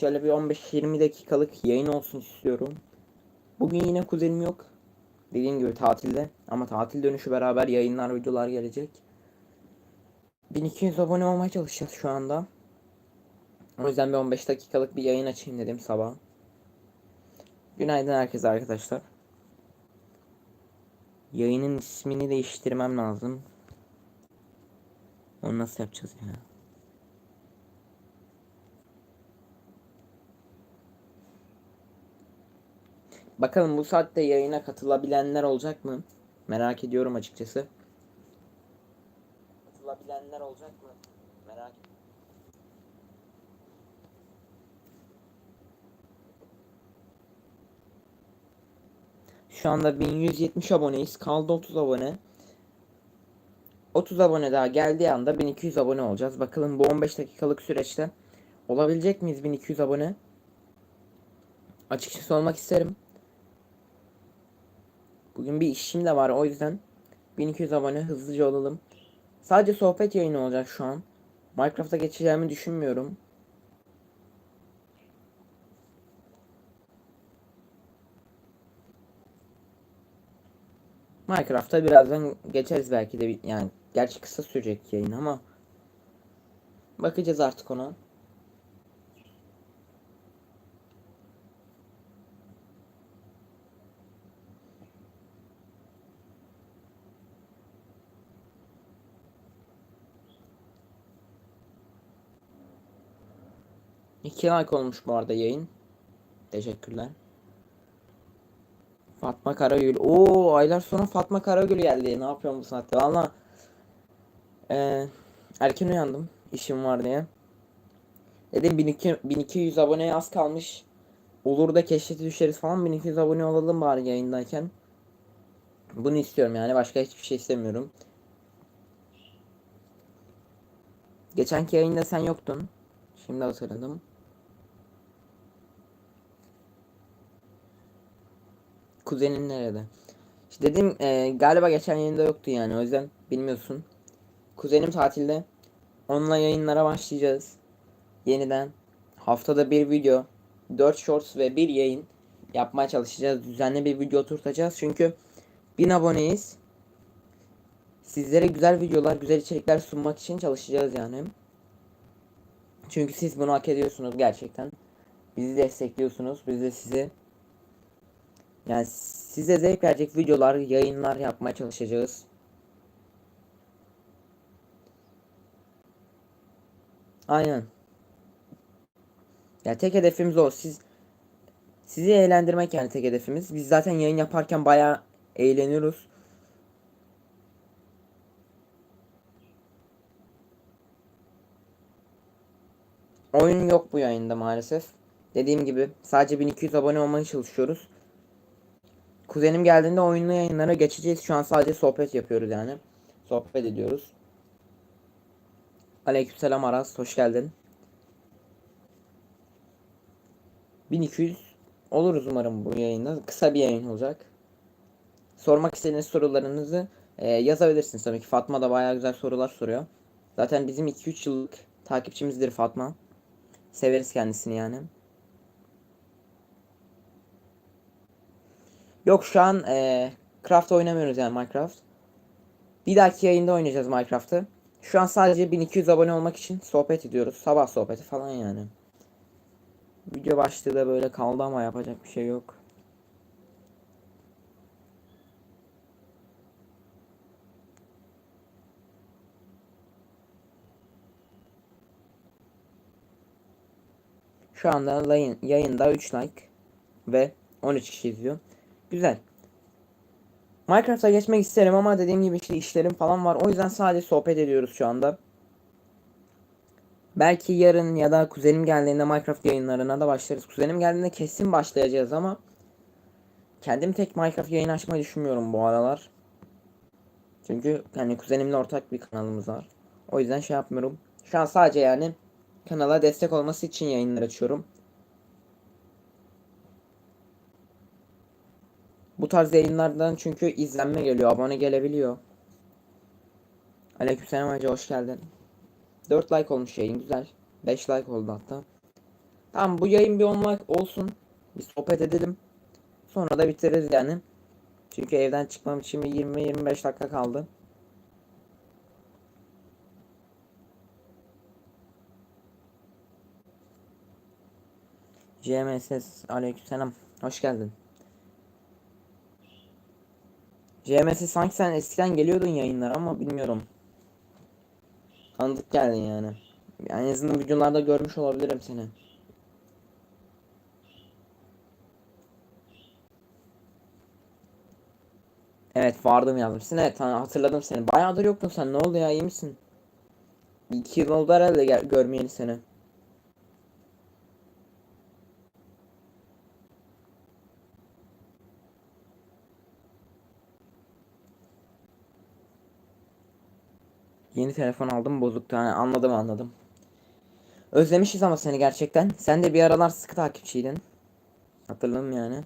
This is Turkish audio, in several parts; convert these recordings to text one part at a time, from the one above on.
Şöyle bir 15-20 dakikalık yayın olsun istiyorum. Bugün yine kuzenim yok. Dediğim gibi tatilde. Ama tatil dönüşü beraber yayınlar, videolar gelecek. 1200 abone olmaya çalışacağız şu anda. O yüzden bir 15 dakikalık bir yayın açayım dedim sabah. Günaydın herkese arkadaşlar. Yayının ismini değiştirmem lazım. Onu nasıl yapacağız ya? Bakalım bu saatte yayına katılabilenler olacak mı? Merak ediyorum açıkçası. Katılabilenler olacak mı? Merak Şu anda 1170 aboneyiz. Kaldı 30 abone. 30 abone daha geldiği anda 1200 abone olacağız. Bakalım bu 15 dakikalık süreçte olabilecek miyiz 1200 abone? Açıkçası olmak isterim. Bugün bir işim de var o yüzden 1200 abone hızlıca olalım. Sadece sohbet yayını olacak şu an. Minecraft'a geçeceğimi düşünmüyorum. Minecraft'a birazdan geçeriz belki de yani gerçi kısa sürecek yayın ama bakacağız artık ona. İki like olmuş bu arada yayın. Teşekkürler. Fatma Karagül. Oo aylar sonra Fatma Karagül geldi. Ne yapıyorum bu saatte? Valla ee, erken uyandım. işim var diye. Dedim 1200, 1200 aboneye az kalmış. Olur da keşfete düşeriz falan. 1200 abone olalım bari yayındayken. Bunu istiyorum yani. Başka hiçbir şey istemiyorum. Geçenki yayında sen yoktun. Şimdi hatırladım. Kuzenin nerede? İşte dedim e, galiba geçen yayında yoktu yani o yüzden bilmiyorsun. Kuzenim tatilde. Onunla yayınlara başlayacağız. Yeniden haftada bir video, 4 shorts ve bir yayın yapmaya çalışacağız. Düzenli bir video oturtacağız. Çünkü 1000 aboneyiz. Sizlere güzel videolar, güzel içerikler sunmak için çalışacağız yani. Çünkü siz bunu hak ediyorsunuz gerçekten. Bizi destekliyorsunuz. Biz de sizi yani size zevk verecek videolar, yayınlar yapmaya çalışacağız. Aynen. Ya tek hedefimiz o. Siz sizi eğlendirmek yani tek hedefimiz. Biz zaten yayın yaparken bayağı eğleniyoruz. Oyun yok bu yayında maalesef. Dediğim gibi sadece 1200 abone olmaya çalışıyoruz. Kuzenim geldiğinde oyunlu yayınlara geçeceğiz. Şu an sadece sohbet yapıyoruz yani. Sohbet ediyoruz. Aleykümselam Aras. Hoş geldin. 1200 oluruz umarım bu yayında. Kısa bir yayın olacak. Sormak istediğiniz sorularınızı e, yazabilirsiniz tabii ki. Fatma da bayağı güzel sorular soruyor. Zaten bizim 2-3 yıllık takipçimizdir Fatma. Severiz kendisini yani. Yok şu an e, Craft oynamıyoruz yani Minecraft. Bir dahaki yayında oynayacağız Minecraft'ı. Şu an sadece 1200 abone olmak için sohbet ediyoruz. Sabah sohbeti falan yani. Video başlığı da böyle kaldı ama yapacak bir şey yok. Şu anda yayın, yayında 3 like ve 13 kişi izliyor. Güzel. Minecraft'a geçmek isterim ama dediğim gibi işte işlerim falan var. O yüzden sadece sohbet ediyoruz şu anda. Belki yarın ya da kuzenim geldiğinde Minecraft yayınlarına da başlarız. Kuzenim geldiğinde kesin başlayacağız ama kendim tek Minecraft yayın açmayı düşünmüyorum bu aralar. Çünkü hani kuzenimle ortak bir kanalımız var. O yüzden şey yapmıyorum. Şu an sadece yani kanala destek olması için yayınlar açıyorum. Bu tarz yayınlardan çünkü izlenme geliyor, abone gelebiliyor. Aleykümselam hacı hoş geldin. 4 like olmuş yayın güzel. 5 like oldu hatta. Tamam bu yayın bir online olsun. Bir sohbet edelim. Sonra da bitiririz yani. Çünkü evden çıkmam için bir 20-25 dakika kaldı. CMSS aleykümselam. Hoş geldin. CMSS sanki sen eskiden geliyordun yayınlara ama bilmiyorum. Tanıdık geldin yani. En azından videolarda görmüş olabilirim seni. Evet vardım yazmışsın. Evet ha- hatırladım seni. Bayağıdır yoktun sen. Ne oldu ya iyi misin? İki yıl oldu herhalde görmeyeli seni. Yeni telefon aldım bozuktu. Ha, anladım anladım. Özlemişiz ama seni gerçekten. Sen de bir aralar sıkı takipçiydin. Hatırladım yani.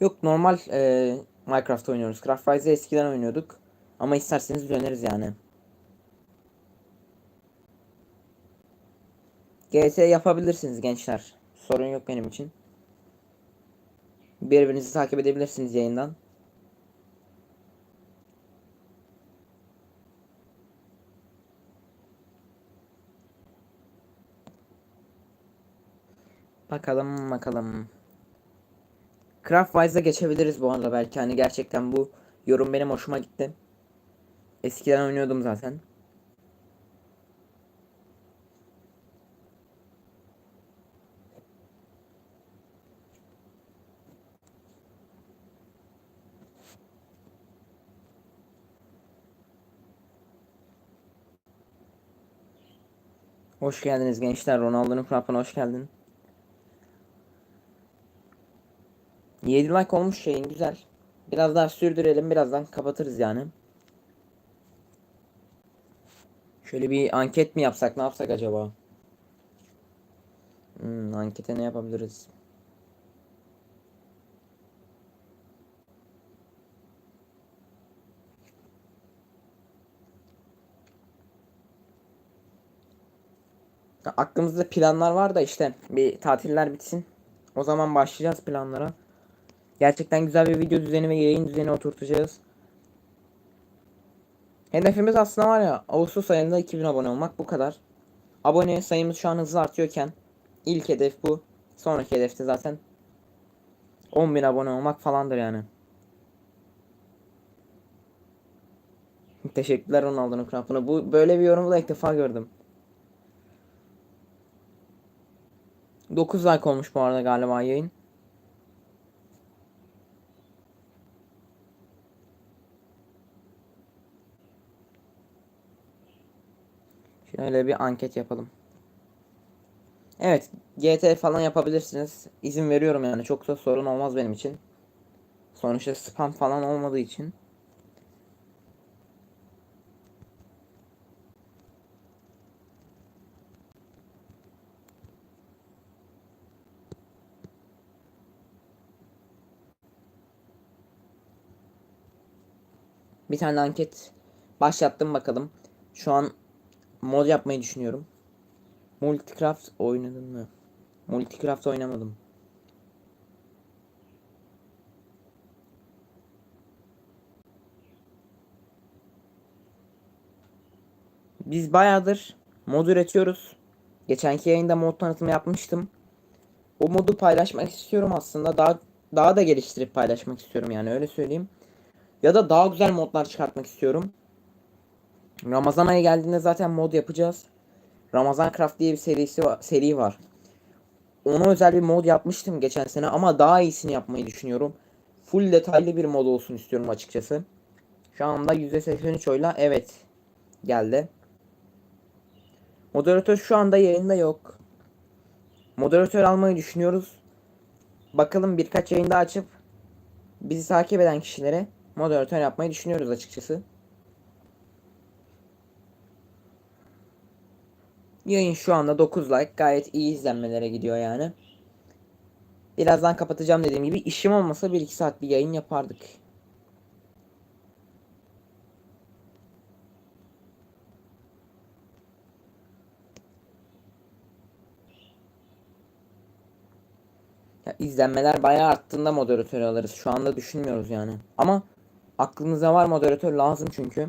Yok normal e, Minecraft oynuyoruz. Craft Rise'ı eskiden oynuyorduk. Ama isterseniz döneriz yani. GS yapabilirsiniz gençler. Sorun yok benim için. Birbirinizi takip edebilirsiniz yayından. Bakalım bakalım. Craftwise'a geçebiliriz bu arada belki hani gerçekten bu yorum benim hoşuma gitti. Eskiden oynuyordum zaten. Hoş geldiniz gençler. Ronaldo'nun Craft'ına hoş geldin. 7 like olmuş şeyin güzel. Biraz daha sürdürelim birazdan kapatırız yani. Şöyle bir anket mi yapsak ne yapsak acaba? Hmm, ankete ne yapabiliriz? Ya, Aklımızda planlar var da işte bir tatiller bitsin. O zaman başlayacağız planlara. Gerçekten güzel bir video düzeni ve yayın düzeni oturtacağız. Hedefimiz aslında var ya Ağustos ayında 2000 abone olmak bu kadar. Abone sayımız şu an hızlı artıyorken ilk hedef bu. Sonraki hedefte zaten 10.000 abone olmak falandır yani. Teşekkürler Ronaldo'nun krampını. Bu böyle bir yorumu da ilk defa gördüm. 9 like olmuş bu arada galiba yayın. Şöyle bir anket yapalım. Evet, GT falan yapabilirsiniz. İzin veriyorum yani. Çok da sorun olmaz benim için. Sonuçta spam falan olmadığı için. Bir tane anket başlattım bakalım. Şu an mod yapmayı düşünüyorum. Multicraft oynadın mı? Multicraft oynamadım. Biz bayağıdır mod üretiyoruz. Geçenki yayında mod tanıtımı yapmıştım. O modu paylaşmak istiyorum aslında. Daha daha da geliştirip paylaşmak istiyorum yani öyle söyleyeyim. Ya da daha güzel modlar çıkartmak istiyorum. Ramazan ayı geldiğinde zaten mod yapacağız. Ramazan Craft diye bir serisi var, seri var. Ona özel bir mod yapmıştım geçen sene ama daha iyisini yapmayı düşünüyorum. Full detaylı bir mod olsun istiyorum açıkçası. Şu anda %83 oyla evet geldi. Moderatör şu anda yayında yok. Moderatör almayı düşünüyoruz. Bakalım birkaç yayında açıp bizi takip eden kişilere moderatör yapmayı düşünüyoruz açıkçası. Yayın şu anda 9 like. Gayet iyi izlenmelere gidiyor yani. Birazdan kapatacağım dediğim gibi. işim olmasa 1-2 saat bir yayın yapardık. Ya izlenmeler bayağı arttığında moderatör alırız. Şu anda düşünmüyoruz yani. Ama aklımıza var moderatör lazım çünkü.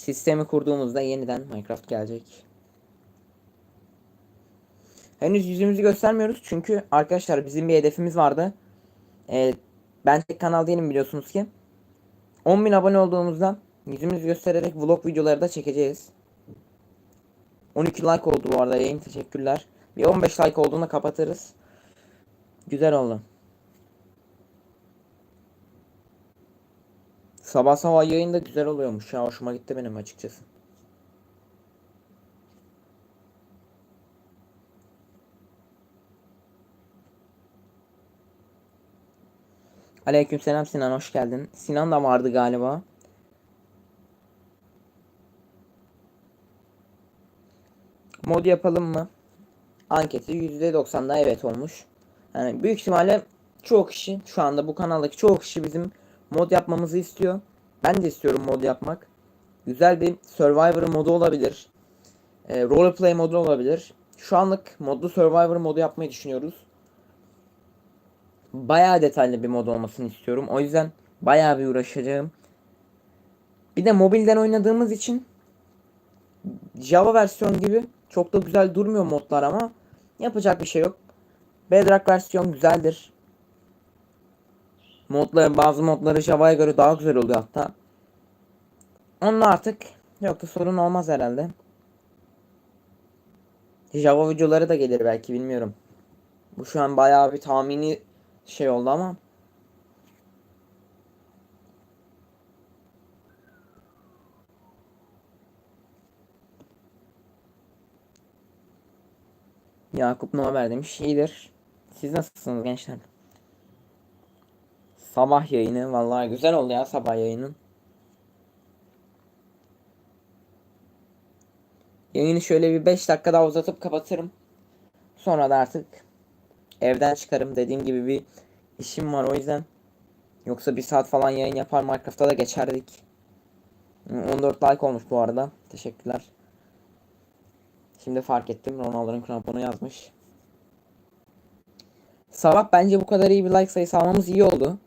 Sistemi kurduğumuzda yeniden Minecraft gelecek. Henüz yüzümüzü göstermiyoruz çünkü arkadaşlar bizim bir hedefimiz vardı. Ee, ben tek kanal değilim biliyorsunuz ki. 10.000 abone olduğumuzda yüzümüzü göstererek vlog videoları da çekeceğiz. 12 like oldu bu arada yayın teşekkürler. Bir 15 like olduğunda kapatırız. Güzel oldu. Sabah sabah yayın da güzel oluyormuş ya hoşuma gitti benim açıkçası. Aleykümselam Sinan hoş geldin. Sinan da vardı galiba. Mod yapalım mı? Anketi %90'da evet olmuş. Yani büyük ihtimalle çoğu kişi şu anda bu kanaldaki çoğu kişi bizim mod yapmamızı istiyor. Ben de istiyorum mod yapmak. Güzel bir Survivor modu olabilir. E, roleplay modu olabilir. Şu anlık modlu Survivor modu yapmayı düşünüyoruz. Bayağı detaylı bir mod olmasını istiyorum. O yüzden bayağı bir uğraşacağım. Bir de mobilden oynadığımız için Java versiyon gibi çok da güzel durmuyor modlar ama yapacak bir şey yok. Bedrock versiyon güzeldir. Modları bazı modları Java'ya göre daha güzel oluyor hatta. Onunla artık yok da sorun olmaz herhalde. Java videoları da gelir belki bilmiyorum. Bu şu an bayağı bir tahmini şey oldu ama. Yakup ne haber demiş. İyidir. Siz nasılsınız gençler? Sabah yayını vallahi güzel oldu ya sabah yayının. Yayını şöyle bir 5 dakika daha uzatıp kapatırım. Sonra da artık evden çıkarım. Dediğim gibi bir işim var o yüzden. Yoksa bir saat falan yayın yapar Minecraft'ta da geçerdik. 14 like olmuş bu arada. Teşekkürler. Şimdi fark ettim. Ronaldo'nun kramponu yazmış. Sabah bence bu kadar iyi bir like sayısı almamız iyi oldu.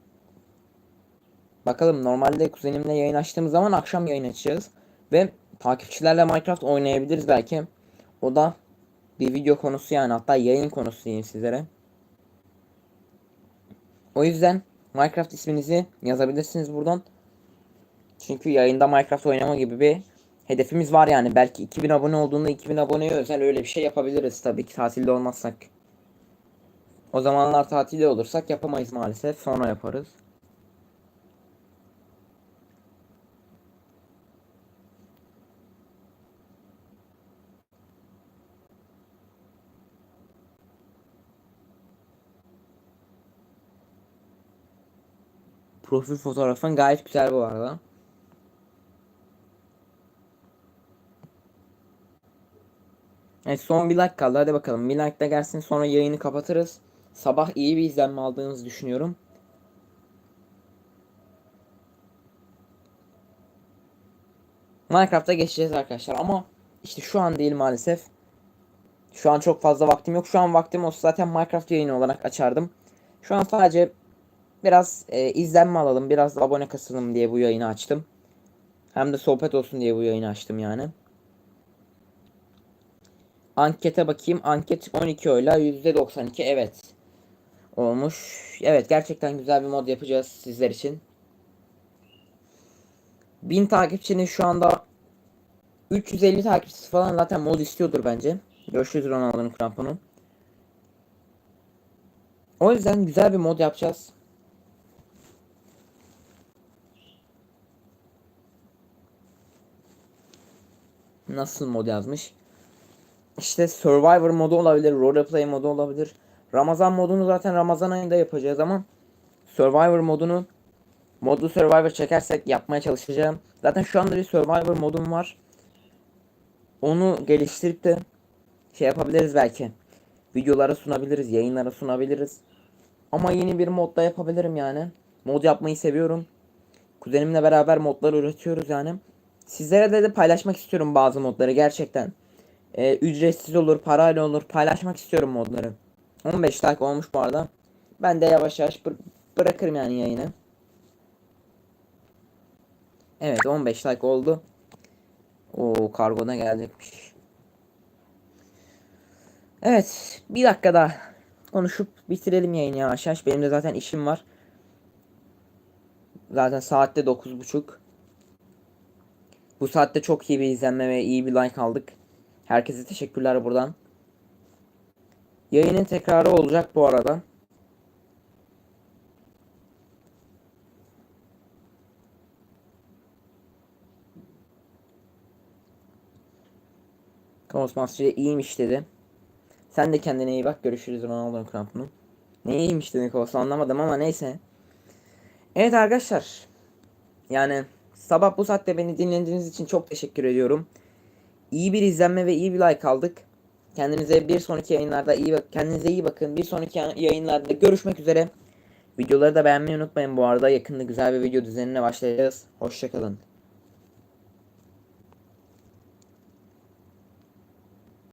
Bakalım normalde kuzenimle yayın açtığımız zaman akşam yayın açacağız. Ve takipçilerle Minecraft oynayabiliriz belki. O da bir video konusu yani hatta yayın konusu diyeyim sizlere. O yüzden Minecraft isminizi yazabilirsiniz buradan. Çünkü yayında Minecraft oynama gibi bir hedefimiz var yani. Belki 2000 abone olduğunda 2000 aboneye özel öyle bir şey yapabiliriz tabii ki tatilde olmazsak. O zamanlar tatilde olursak yapamayız maalesef. Sonra yaparız. Profil fotoğrafın gayet güzel bu arada. Evet son bir like kaldı. Hadi bakalım. Bir like de gelsin sonra yayını kapatırız. Sabah iyi bir izlenme aldığınızı düşünüyorum. Minecraft'a geçeceğiz arkadaşlar ama işte şu an değil maalesef. Şu an çok fazla vaktim yok. Şu an vaktim olsa zaten Minecraft yayını olarak açardım. Şu an sadece biraz e, izlenme alalım, biraz abone kasılım diye bu yayını açtım. Hem de sohbet olsun diye bu yayını açtım yani. Ankete bakayım. Anket 12 oyla %92 evet. Olmuş. Evet gerçekten güzel bir mod yapacağız sizler için. 1000 takipçinin şu anda 350 takipçisi falan zaten mod istiyordur bence. Görüşürüz Ronaldo'nun kramponu. O yüzden güzel bir mod yapacağız. Nasıl mod yazmış? İşte Survivor modu olabilir, roleplay modu olabilir. Ramazan modunu zaten Ramazan ayında yapacağız ama Survivor modunu modlu Survivor çekersek yapmaya çalışacağım. Zaten şu anda bir Survivor modum var. Onu geliştirip de şey yapabiliriz belki. Videolara sunabiliriz, yayınlara sunabiliriz. Ama yeni bir modda yapabilirim yani. Mod yapmayı seviyorum. Kuzenimle beraber modlar üretiyoruz yani. Sizlere de, de paylaşmak istiyorum bazı modları gerçekten. Ee, ücretsiz olur, parayla olur. Paylaşmak istiyorum modları. 15 like olmuş bu arada. Ben de yavaş yavaş bır- bırakırım yani yayını. Evet 15 like oldu. O kargoda gelecekmiş. Evet bir dakika daha konuşup bitirelim yayını yavaş yavaş. Benim de zaten işim var. Zaten saatte 9.30. Bu saatte çok iyi bir izlenme ve iyi bir like aldık. Herkese teşekkürler buradan. Yayının tekrarı olacak bu arada. Thomas iyiymiş dedi. Sen de kendine iyi bak. Görüşürüz Ronaldo kramponu. Ne iyiymiş dedi Kovas anlamadım ama neyse. Evet arkadaşlar. Yani sabah bu saatte beni dinlediğiniz için çok teşekkür ediyorum. İyi bir izlenme ve iyi bir like aldık. Kendinize bir sonraki yayınlarda iyi bak kendinize iyi bakın. Bir sonraki yayınlarda görüşmek üzere. Videoları da beğenmeyi unutmayın bu arada. Yakında güzel bir video düzenine başlayacağız. Hoşçakalın.